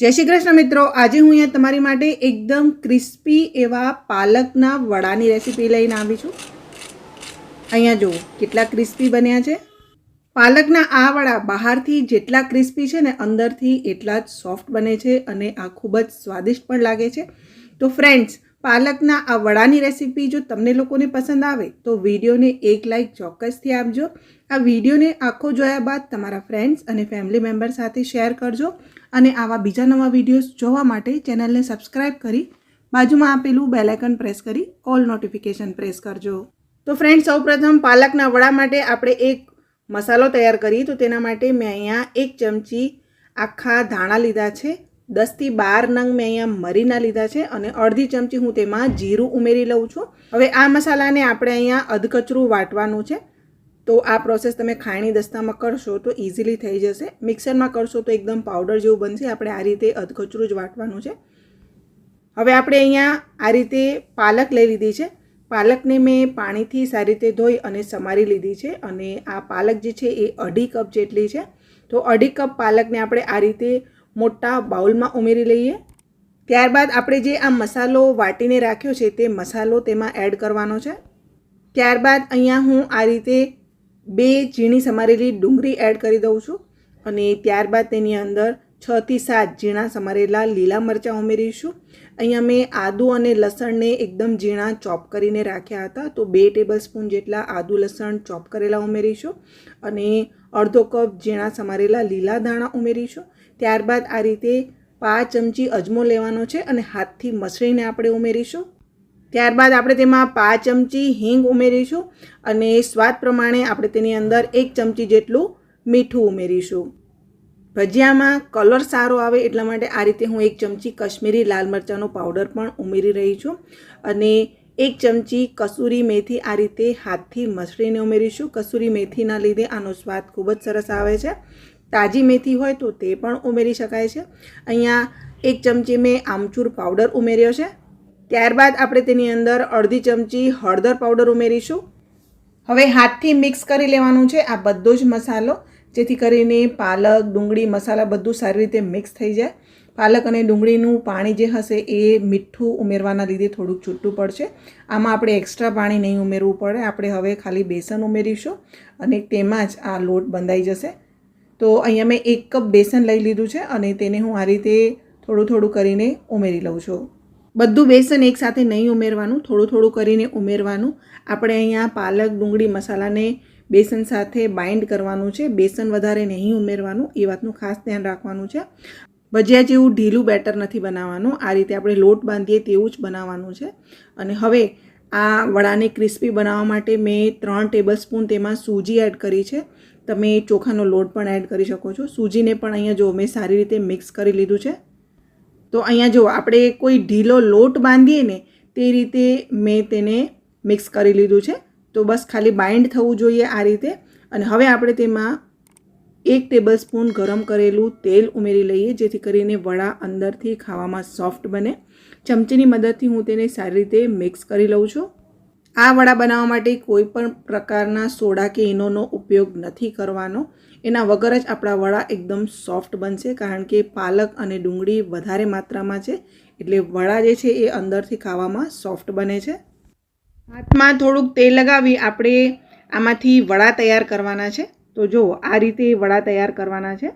જય શ્રી કૃષ્ણ મિત્રો. આજે હું અહીંયા તમારી માટે એકદમ ક્રિસ્પી એવા પાલકના વડાની રેસીપી લઈને આવી છું. અહીંયા જુઓ, કેટલા ક્રિસ્પી બન્યા છે. પાલકના આ વડા બહારથી જેટલા ક્રિસ્પી છે ને અંદરથી એટલા જ સોફ્ટ બને છે અને આ ખૂબ જ સ્વાદિષ્ટ પણ લાગે છે. તો ફ્રેન્ડ્સ પાલકના આ વડાની રેસીપી જો તમને લોકોને પસંદ આવે, તો વિડીયોને એક લાઇક ચોક્કસથી આપજો. આ વિડીયોને આખો જોયા બાદ તમારા ફ્રેન્ડ્સ અને ફેમિલી મેમ્બર સાથે શેર કરજો અને આવા બીજા નવા વિડીયોઝ જોવા માટે ચેનલને સબસ્ક્રાઈબ કરી બાજુમાં આપેલું બેલાઇકન પ્રેસ કરી ઓલ નોટિફિકેશન પ્રેસ કરજો. તો ફ્રેન્ડ સૌપ્રથમ પાલકના વડા માટે આપણે એક મસાલો તૈયાર કરીએ. તો તેના માટે મેં અહીંયા એક ચમચી આખા ધાણા લીધા છે. દસથી બાર નંગ મેં અહીંયા મરીના લીધા છે અને અડધી ચમચી હું તેમાં જીરું ઉમેરી લઉં છું. હવે આ મસાલાને આપણે અહીંયા અધકચરું વાટવાનું છે. તો આ પ્રોસેસ તમે ખાયણી દસ્તામાં કરશો તો ઇઝીલી થઈ જશે. મિક્સરમાં કરશો તો એકદમ પાવડર જેવું બનશે. આપણે આ રીતે અધકચરું જ વાટવાનું છે. હવે આપણે અહીંયા આ રીતે પાલક લઈ લીધી છે. પાલકને મેં પાણીથી સારી રીતે ધોઈ અને સમારી લીધી છે અને આ પાલક જે છે એ અઢી કપ જેટલી છે. તો અઢી કપ પાલકને આપણે આ રીતે મોટા બાઉલમાં ઉમેરી લઈએ. ત્યારબાદ આપણે જે આ મસાલો વાટીને રાખ્યો છે તે મસાલો તેમાં એડ કરવાનો છે. ત્યારબાદ અહીંયા હું આ રીતે બે ઝીણી સમારેલી ડુંગળી એડ કરી દઉં છું અને ત્યારબાદ તેની અંદર છથી સાત ઝીણા સમારેલા લીલા મરચાં ઉમેરીશું. અહીંયા મેં આદુ અને લસણને એકદમ ઝીણા ચોપ કરીને રાખ્યા હતા, તો બે ટેબલ સ્પૂન જેટલા આદુ લસણ ચોપ કરેલા ઉમેરીશું અને અડધો કપ ઝીણા સમારેલા લીલા ધાણા ઉમેરીશું. ત્યારબાદ આ રીતે પાંચ ચમચી અજમો લેવાનો છે અને હાથથી મસળીને આપણે ઉમેરીશું. ત્યારબાદ આપણે તેમાં પાંચ ચમચી હિંગ ઉમેરીશું અને સ્વાદ પ્રમાણે આપણે તેની અંદર એક ચમચી જેટલું મીઠું ઉમેરીશું. ભજીયામાં કલર સારો આવે એટલા માટે આ રીતે હું એક ચમચી કશ્મીરી લાલ મરચાંનો પાવડર પણ ઉમેરી રહી છું અને એક ચમચી કસૂરી મેથી આ રીતે હાથથી મસળીને ઉમેરીશું. કસૂરી મેથીના લીધે આનો સ્વાદ ખૂબ જ સરસ આવે છે. તાજી મેથી હોય તો તે પણ ઉમેરી શકાય છે. અહીંયા એક ચમચી મેં આમચૂર પાવડર ઉમેર્યો છે. ત્યારબાદ આપણે તેની અંદર અડધી ચમચી હળદર પાવડર ઉમેરીશું. હવે હાથથી મિક્સ કરી લેવાનું છે આ બધો જ મસાલો, જેથી કરીને પાલક, ડુંગળી, મસાલા બધું સારી રીતે મિક્સ થઈ જાય. પાલક અને ડુંગળીનું પાણી જે હશે એ મીઠું ઉમેરવાના લીધે થોડુંક છૂટું પડશે. આમાં આપણે એક્સ્ટ્રા પાણી નહીં ઉમેરવું પડે. આપણે હવે ખાલી બેસન ઉમેરીશું અને તેમાં જ આ લોટ બંધાઈ જશે. તો અહીંયા મેં એક કપ બેસન લઈ લીધું છે અને તેને હું આ રીતે થોડું થોડું કરીને ઉમેરી લઉં છું. બધું બેસન એકસાથે નહીં ઉમેરવાનું, થોડું થોડું કરીને ઉમેરવાનું. આપણે અહીંયા પાલક, ડુંગળી, મસાલાને બેસન સાથે બાઇન્ડ કરવાનું છે. બેસન વધારે નહીં ઉમેરવાનું, એ વાતનું ખાસ ધ્યાન રાખવાનું છે. ભજીયા જેવું ઢીલું બેટર નથી બનાવવાનું, આ રીતે આપણે લોટ બાંધીએ તેવું જ બનાવવાનું છે. અને હવે આ વડાને ક્રિસ્પી બનાવવા માટે મેં ત્રણ ટેબલ સ્પૂન તેમાં સૂજી એડ કરી છે. તમે ચોખાનો લોટ પણ એડ કરી શકો છો. સૂજીને પણ અહીંયા જો મેં સારી રીતે મિક્સ કરી લીધું છે. તો અહીંયા જો આપણે કોઈ ઢીલો લોટ બાંધીએ ને, તે રીતે મેં તેને મિક્સ કરી લીધું છે. તો બસ ખાલી બાઇન્ડ થવું જોઈએ આ રીતે. અને હવે આપણે તેમાં એક ટેબલ સ્પૂન ગરમ કરેલું તેલ ઉમેરી લઈએ, જેથી કરીને વડા અંદરથી ખાવામાં સોફ્ટ બને. ચમચીની મદદથી હું તેને સારી રીતે મિક્સ કરી લઉં છું. આ વડા બનાવવા માટે કોઈ પણ પ્રકારના સોડા કે ઈનોનો ઉપયોગ નથી કરવાનો. એના વગર જ આપણા વડા એકદમ સોફ્ટ બનશે, કારણ કે પાલક અને ડુંગળી વધારે માત્રામાં છે. એટલે વડા જે છે એ અંદરથી ખાવામાં સોફ્ટ બને છે. હાથમાં થોડુંક તેલ લગાવી આપણે આમાંથી વડા તૈયાર કરવાના છે. તો જો આ રીતે વડા તૈયાર કરવાના છે.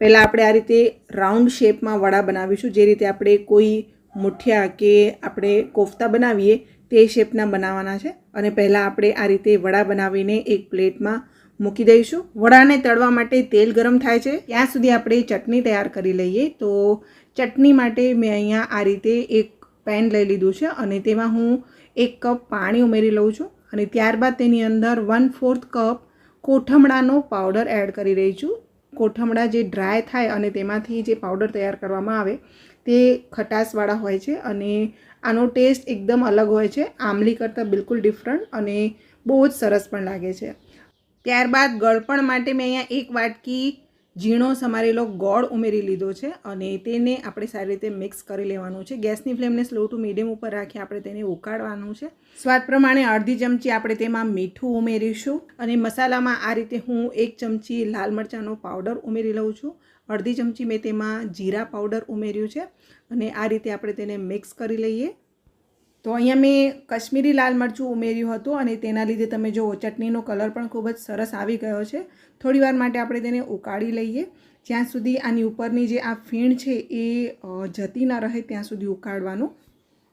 પહેલાં આપણે આ રીતે રાઉન્ડ શેપમાં વડા બનાવીશું. જે રીતે આપણે કોઈ મુઠિયા કે આપણે કોફતા બનાવીએ તે શેપના બનાવવાના છે. અને પહેલાં આપણે આ રીતે વડા બનાવીને એક પ્લેટમાં મૂકી દઈશું. વડાને તળવા માટે તેલ ગરમ થાય છે. ત્યાં સુધી આપણે ચટણી તૈયાર કરી લઈએ. તો ચટણી માટે મેં અહીંયા આ રીતે એક પેન લઈ લીધું છે અને તેમાં હું એક કપ પાણી ઉમેરી લઉં છું. અને ત્યારબાદ તેની અંદર વન ફોર્થ કપ કોઠમડાનો પાવડર એડ કરી રહી છું. કોઠમડા જે ડ્રાય થાય અને તેમાંથી જે પાવડર તૈયાર કરવામાં આવે તે ખટાશવાળા હોય છે. અને આનો ટેસ્ટ એકદમ અલગ હોય છે. આમલી કરતાં બિલકુલ ડિફરન્ટ અને બહુ જ સરસ પણ લાગે છે. ત્યારબાદ ગળપણ માટે મેં અહીંયા એક વાટકી ઝીણો સમારેલો ગોળ ઉમેરી લીધો છે અને તેને આપણે સારી રીતે મિક્સ કરી લેવાનું છે. ગેસની ફ્લેમને સ્લો ટુ મીડિયમ ઉપર રાખી આપણે તેને ઉકાળવાનું છે. સ્વાદ પ્રમાણે અડધી ચમચી આપણે તેમાં મીઠું ઉમેરીશું અને મસાલામાં આ રીતે હું એક ચમચી લાલ મરચાંનો પાવડર ઉમેરી લઉં છું. અડધી ચમચી મેં તેમાં જીરા પાવડર ઉમેર્યું છે અને આ રીતે આપણે તેને મિક્સ કરી લઈએ. તો અહીંયા મેં કશ્મીરી લાલ મરચું ઉમેર્યું હતું અને તેના લીધે તમે જુઓ, ચટણીનો કલર પણ ખૂબ જ સરસ આવી ગયો છે. થોડીવાર માટે આપણે તેને ઉકાળી લઈએ. જ્યાં સુધી આની ઉપરની જે આ ફીણ છે એ જતી ના રહે ત્યાં સુધી ઉકાળવાનું.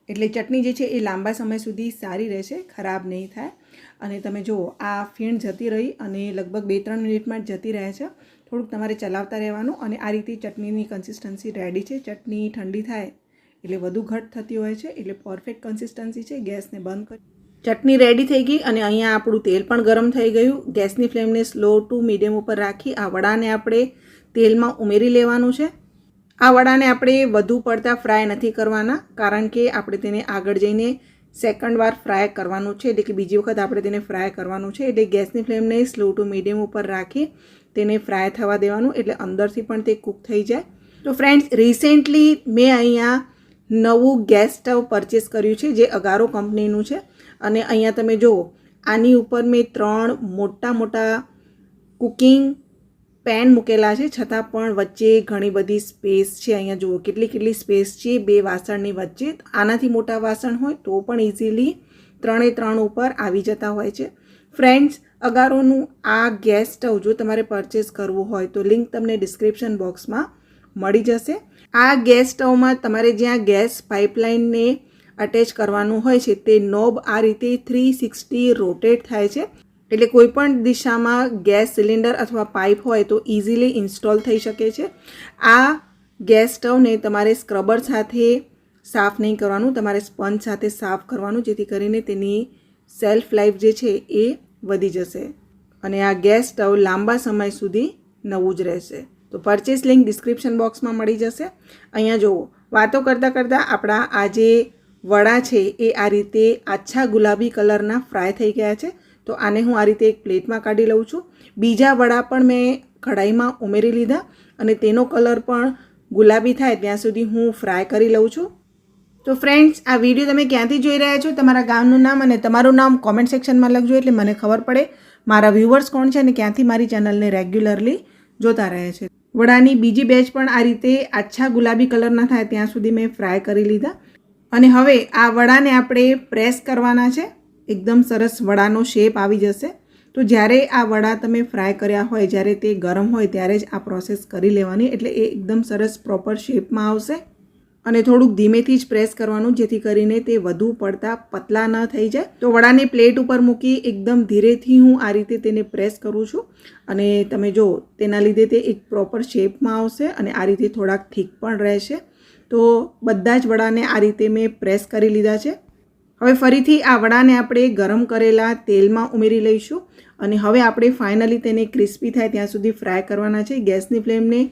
એટલે ચટણી જે છે એ લાંબા સમય સુધી સારી રહેશે, ખરાબ નહીં થાય. અને તમે જુઓ, આ ફીણ જતી રહી અને લગભગ બે ત્રણ મિનિટમાં જ જતી રહે છે. થોડુંક તમારે ચલાવતા રહેવાનું અને આ રીતે ચટણીની કન્સિસ્ટન્સી રેડી છે. ચટણી ઠંડી થાય એટલે વધુ ઘટ થતી હોય છે, એટલે પરફેક્ટ કન્સિસ્ટન્સી છે, ગેસને બંધ કરી. ચટણી રેડી થઈ ગઈ અને અહીંયા આપણું તેલ પણ ગરમ થઈ ગયું. ગેસની ફ્લેમને સ્લો ટુ મીડિયમ ઉપર રાખી આ વડાને આપણે તેલમાં ઉમેરી લેવાનું છે. આ વડાને આપણે વધુ પડતા ફ્રાય નથી કરવાના, કારણ કે આપણે તેને આગળ જઈને સેકન્ડ વાર ફ્રાય કરવાનું છે. એટલે કે બીજી વખત આપણે તેને ફ્રાય કરવાનું છે. એટલે ગેસની ફ્લેમને સ્લો ટુ મીડિયમ ઉપર રાખી તેને ફ્રાય થવા દેવાનું, એટલે અંદરથી પણ તે કૂક થઈ જાય. તો ફ્રેન્ડ્સ રિસેન્ટલી મેં અહીંયા નવું ગેસ સ્ટવ પરચેસ કર્યું છે, જે અગારો કંપનીનું છે. અને અહીંયા તમે જુઓ, આની ઉપર મેં ત્રણ મોટા મોટા કુકિંગ પેન મૂકેલા છે, છતાં પણ વચ્ચે ઘણી બધી સ્પેસ છે. અહીંયા જુઓ, કેટલી કેટલી સ્પેસ છે, બે વાસણની વચ્ચે. આનાથી મોટા વાસણ હોય તો પણ ઇઝીલી ત્રણે ત્રણ ઉપર આવી જતા હોય છે. ફ્રેન્ડ્સ, અગારોનું આ ગેસ સ્ટવ જો તમારે પરચેસ કરવું હોય તો લિંક તમને ડિસ્ક્રિપ્શન બોક્સમાં મળી જશે. આ ગેસ સ્ટવમાં તમારે જ્યાં ગેસ પાઇપલાઇનને અટેચ કરવાનું હોય છે, તે નોબ આ રીતે થ્રી સિક્સટી રોટેટ થાય છે. એટલે કોઈપણ દિશામાં ગેસ સિલિન્ડર અથવા પાઇપ હોય તો ઇઝીલી ઇન્સ્ટોલ થઈ શકે છે. આ ગેસ સ્ટવને તમારે સ્ક્રબર સાથે સાફ નહીં કરવાનું, તમારે સ્પંજ સાથે સાફ કરવાનું, જેથી કરીને તેની સેલ્ફ લાઈફ જે છે એ વધી જશે. અને આ ગેસ સ્ટવ લાંબા સમય સુધી નવું જ રહેશે. તો પરચેસ લિંક ડિસ્ક્રિપ્શન બોક્સમાં મળી જશે. અહીંયા જુઓ, વાતો કરતાં કરતાં આપણા આ જે વડા છે, એ આ રીતે આછા ગુલાબી કલરના ફ્રાય થઈ ગયા છે. તો આને હું આ રીતે એક પ્લેટમાં કાઢી લઉં છું. બીજા વડા પણ મેં કઢાઈમાં ઉમેરી લીધા અને તેનો કલર પણ ગુલાબી થાય ત્યાં સુધી હું ફ્રાય કરી લઉં છું. તો ફ્રેન્ડ્સ આ વીડિયો તમે ક્યાંથી જોઈ રહ્યા છો? તમારા ગામનું નામ અને તમારું નામ કોમેન્ટ સેક્શનમાં લખજો એટલે મને ખબર પડે. મારા વ્યૂવર્સ કોણ છે અને ક્યાંથી મારી ચેનલને રેગ્યુલરલી જોતા રહે છે? વડાની બીજી બેચ પણ આ રીતે આછા ગુલાબી કલરના થાય ત્યાં સુધી મેં ફ્રાય કરી લીધા. અને હવે આ વડાને આપણે પ્રેસ કરવાના છે. એકદમ સરસ વડાનો શેપ આવી જશે. તો જ્યારે આ વડા તમે ફ્રાય કર્યા હોય, જ્યારે તે ગરમ હોય, ત્યારે જ આ પ્રોસેસ કરી લેવાની. એટલે એ એકદમ સરસ પ્રોપર શેપમાં આવશે. અને થોડુંક ધીમેથી જ પ્રેસ કરવાનું, જેથી કરીને તે વધુ પડતા પતલા ન થઈ જાય. તો વડાને પ્લેટ ઉપર મૂકી એકદમ ધીરેથી હું આ રીતે તેને પ્રેસ કરું છું. અને તમે જો, તેના લીધે તે એક પ્રોપર શેપમાં આવશે અને આ રીતે થોડાક ઠીક પણ રહેશે. તો બધા જ વડાને આ રીતે મેં પ્રેસ કરી લીધા છે. હવે ફરીથી આ વડાને આપણે ગરમ કરેલા તેલમાં ઉમેરી લઈશું. અને હવે આપણે ફાઇનલી તેને ક્રિસ્પી થાય ત્યાં સુધી ફ્રાય કરવાના છે. ગેસની ફ્લેમને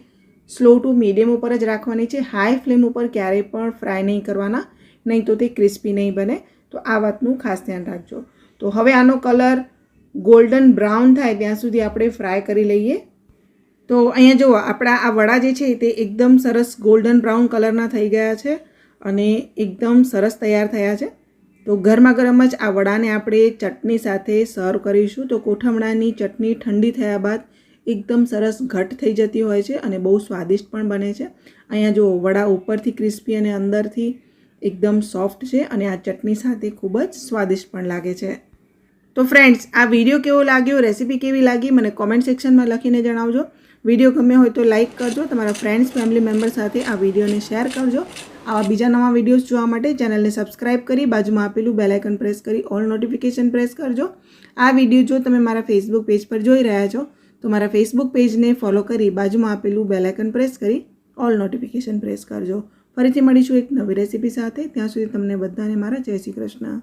સ્લો ટુ મીડિયમ ઉપર જ રાખવાની છે. હાઈ ફ્લેમ ઉપર ક્યારેય પણ ફ્રાય નહીં કરવાના, નહીં તો તે ક્રિસ્પી નહીં બને. તો આ વાતનું ખાસ ધ્યાન રાખજો. તો હવે આનો કલર ગોલ્ડન બ્રાઉન થાય ત્યાં સુધી આપણે ફ્રાય કરી લઈએ. તો અહીંયા જુઓ, આપણા આ વડા જે છે તે એકદમ સરસ ગોલ્ડન બ્રાઉન કલરના થઈ ગયા છે અને એકદમ સરસ તૈયાર થયા છે. તો ગરમા ગરમ જ આ વડાને આપણે ચટણી સાથે સર્વ કરીશું. તો કોઠમણાની ચટણી ઠંડી થયા બાદ એકદમ સરસ ઘટ થઈ જતી હોય છે અને બહુ સ્વાદિષ્ટ પણ બને છે. અહીંયા જો વડા ઉપરથી ક્રિસ્પી અને અંદરથી એકદમ સોફ્ટ છે અને આ ચટણી સાથે ખૂબ જ સ્વાદિષ્ટ પણ લાગે છે. તો ફ્રેન્ડ્સ, આ વીડિયો કેવો લાગ્યો? રેસીપી કેવી લાગી? મને કોમેન્ટ સેક્શનમાં લખીને જણાવજો. વીડિયો ગમે હોય તો લાઇક કરજો. તમારા ફ્રેન્ડ્સ, ફેમિલી મેમ્બર સાથે આ વિડીયોને શેર કરજો. આવા બીજા નવા વિડીયોઝ જોવા માટે ચેનલને સબસ્ક્રાઇબ કરી બાજુમાં આપેલું બેલાઇકન પ્રેસ કરી ઓલ નોટિફિકેશન પ્રેસ કરજો. આ વીડિયો જો તમે મારા ફેસબુક પેજ પર જોઈ રહ્યા છો તો મારા ફેસબુક પેજને ફોલો કરી બાજુમાં આપેલું બેલાઇકન પ્રેસ કરી ઓલ નોટિફિકેશન પ્રેસ કરજો. ફરીથી મળીશું એક નવી રેસીપી સાથે. ત્યાં સુધી તમને બધાને મારા જય શ્રી કૃષ્ણ.